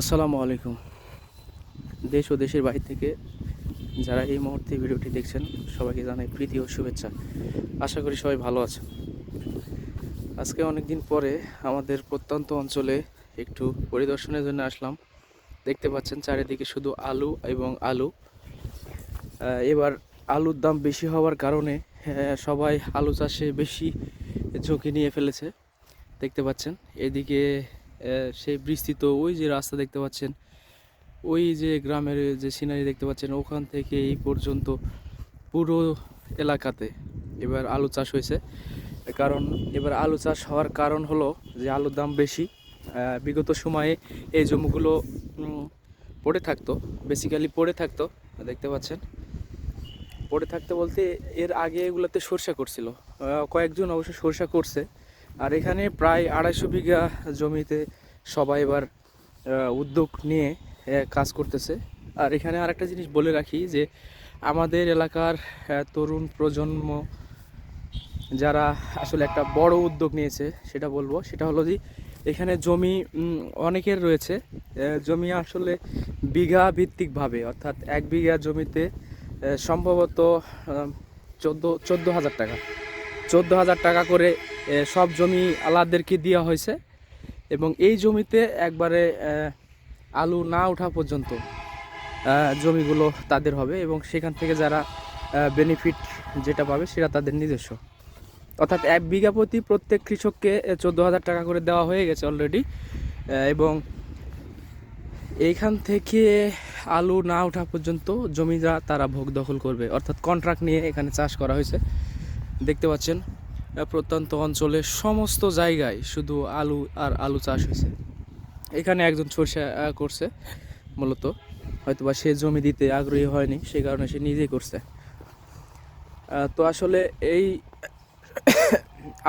আসসালামু আলাইকুম। দেশ ও দেশের বাইরে থেকে যারা এই মুহূর্তে ভিডিওটি দেখছেন, সবাইকে জানাই প্রীতি ও শুভেচ্ছা। আশা করি সবাই ভালো আছেন। আজকে অনেক দিন পরে আমাদের প্রত্যন্ত অঞ্চলে একটু পরিদর্শনের জন্য আসলাম। দেখতে পাচ্ছেন চারিদিকে শুধু আলু এবং আলু। এবার আলুর দাম বেশি হওয়ার কারণে সবাই আলু চাষে বেশি ঝুঁকি নিয়ে ফেলেছে। দেখতে পাচ্ছেন, এদিকে সেই বিস্তৃত, ওই যে রাস্তা দেখতে পাচ্ছেন, ওই যে গ্রামের যে সিনারি দেখতে পাচ্ছেন, ওখান থেকে এই পর্যন্ত পুরো এলাকাতে এবার আলু চাষ হয়েছে। কারণ এবার আলু চাষ হওয়ার কারণ হলো যে আলুর দাম বেশি। বিগত সময়ে এই জমিগুলো পড়ে থাকতো বেসিক্যালি পড়ে থাকতো, দেখতে পাচ্ছেন। পড়ে থাকতে বলতে এর আগে এগুলোতে সরষা করছিল। কয়েকজন অবশ্য সরষা করছে। আর এখানে প্রায় আড়াইশো বিঘা জমিতে সবাই এবার উদ্যোগ নিয়ে কাজ করতেছে। আর এখানে আরেকটা জিনিস বলে রাখি যে, আমাদের এলাকার তরুণ প্রজন্ম যারা আসলে একটা বড় উদ্যোগ নিয়েছে, সেটা বলব। সেটা হলো যে, এখানে জমি অনেকের রয়েছে। জমি আসলে বিঘা ভিত্তিকভাবে অর্থাৎ এক বিঘা জমিতে সম্ভবত চোদ্দ চোদ্দ হাজার টাকা। চোদ্দ হাজার টাকা করে সব জমি আলাদেরকে দেওয়া হয়েছে। এবং এই জমিতে একবারে আলু না ওঠা পর্যন্ত জমিগুলো তাদের হবে এবং সেখান থেকে যারা বেনিফিট যেটা পাবে সেটা তাদের নিজস্ব। অর্থাৎ এক বিঘা প্রতি প্রত্যেক কৃষককে চোদ্দ হাজার টাকা করে দেওয়া হয়ে গেছে অলরেডি এবং এইখান থেকে আলু না ওঠা পর্যন্ত জমিরা তারা ভোগ দখল করবে। অর্থাৎ কন্ট্রাক্ট নিয়ে এখানে চাষ করা হয়েছে। দেখতে পাচ্ছেন প্রত্যন্ত অঞ্চলে সমস্ত জায়গায় শুধু আলু আর আলু চাষ হয়েছে। এখানে একজন সরষা করছে, মূলত। হয়তোবা সে জমি দিতে আগ্রহী হয়নি সেই কারণে সে নিজেই করছে। তো আসলে এই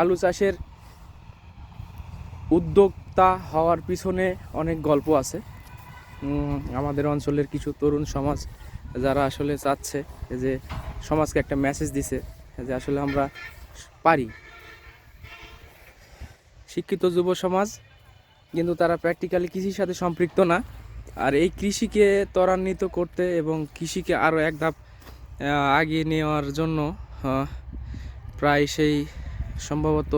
আলু চাষের উদ্যোক্তা হওয়ার পিছনে অনেক গল্প আছে। আমাদের অঞ্চলের কিছু তরুণ সমাজ, যারা আসলে চাচ্ছে যে সমাজকে একটা মেসেজ দিছে। যে আসলে আমরা পারি। শিক্ষিত যুব সমাজ, কিন্তু তারা প্র্যাকটিক্যালি কৃষির সাথে সম্পৃক্ত না। আর এই কৃষিকে ত্বরান্বিত করতে এবং কৃষিকে আরও এক ধাপ আগিয়ে নেওয়ার জন্য প্রায় সেই সম্ভবত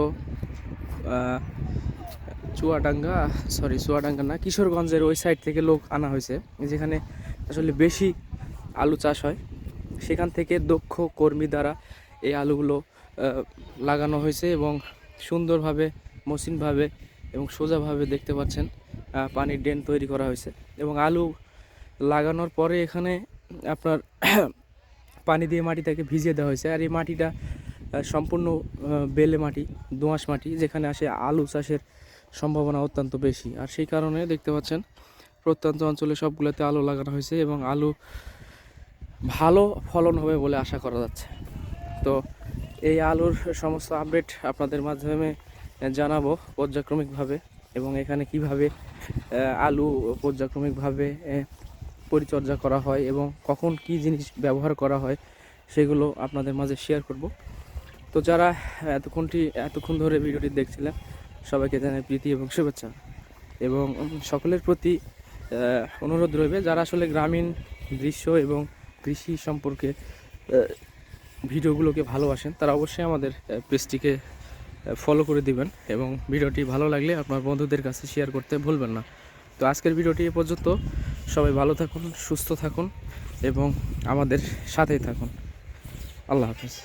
চুয়াডাঙ্গা সরি চুয়াডাঙ্গা না, কিশোরগঞ্জের ওই সাইড থেকে লোক আনা হয়েছে, যেখানে আসলে বেশি আলু চাষ হয়। সেখান থেকে দক্ষ কর্মী দ্বারা এই আলুগুলো লাগানো হয়েছে এবং সুন্দরভাবে, মসৃণভাবে এবং সোজাভাবে দেখতে পাচ্ছেন পানির ড্রেন তৈরি করা হয়েছে এবং আলু লাগানোর পরে এখানে আপনার পানি দিয়ে মাটিটাকে ভিজিয়ে দেওয়া হয়েছে। আর এই মাটিটা সম্পূর্ণ বেলে মাটি দোঁয়াশ মাটি, যেখানে আসে আলু চাষের সম্ভাবনা অত্যন্ত বেশি। আর সেই কারণে দেখতে পাচ্ছেন, প্রত্যন্ত অঞ্চলে সবগুলোতে আলু লাগানো হয়েছে এবং আলু ভালো ফলন হবে বলে আশা করা যাচ্ছে। তো এই আলুর সমস্ত আপডেট আপনাদের মাধ্যমে জানাব পর্যায়ক্রমিকভাবে এবং এখানে কীভাবে আলু পর্যায়ক্রমিকভাবে পরিচর্যা করা হয় এবং কখন কি জিনিস ব্যবহার করা হয় সেগুলো আপনাদের মাঝে শেয়ার করব। তো যারা এতক্ষণটি এতক্ষণ ধরে ভিডিওটি দেখছিলেন, সবাইকে জানাই প্রীতি এবং শুভেচ্ছা। এবং সকলের প্রতি অনুরোধ রইবে, যারা আসলে গ্রামীণ দৃশ্য এবং কৃষি সম্পর্কে ভিডিওগুলোকে ভালোবাসেন, তারা অবশ্যই আমাদের পেজটিকে ফলো করে দিবেন এবং ভিডিওটি ভালো লাগলে আপনার বন্ধুদের কাছে শেয়ার করতে ভুলবেন না। তো আজকের ভিডিওটি এ পর্যন্ত। সবাই ভালো থাকুন, সুস্থ থাকুন এবং আমাদের সাথেই থাকুন। আল্লাহ হাফেজ।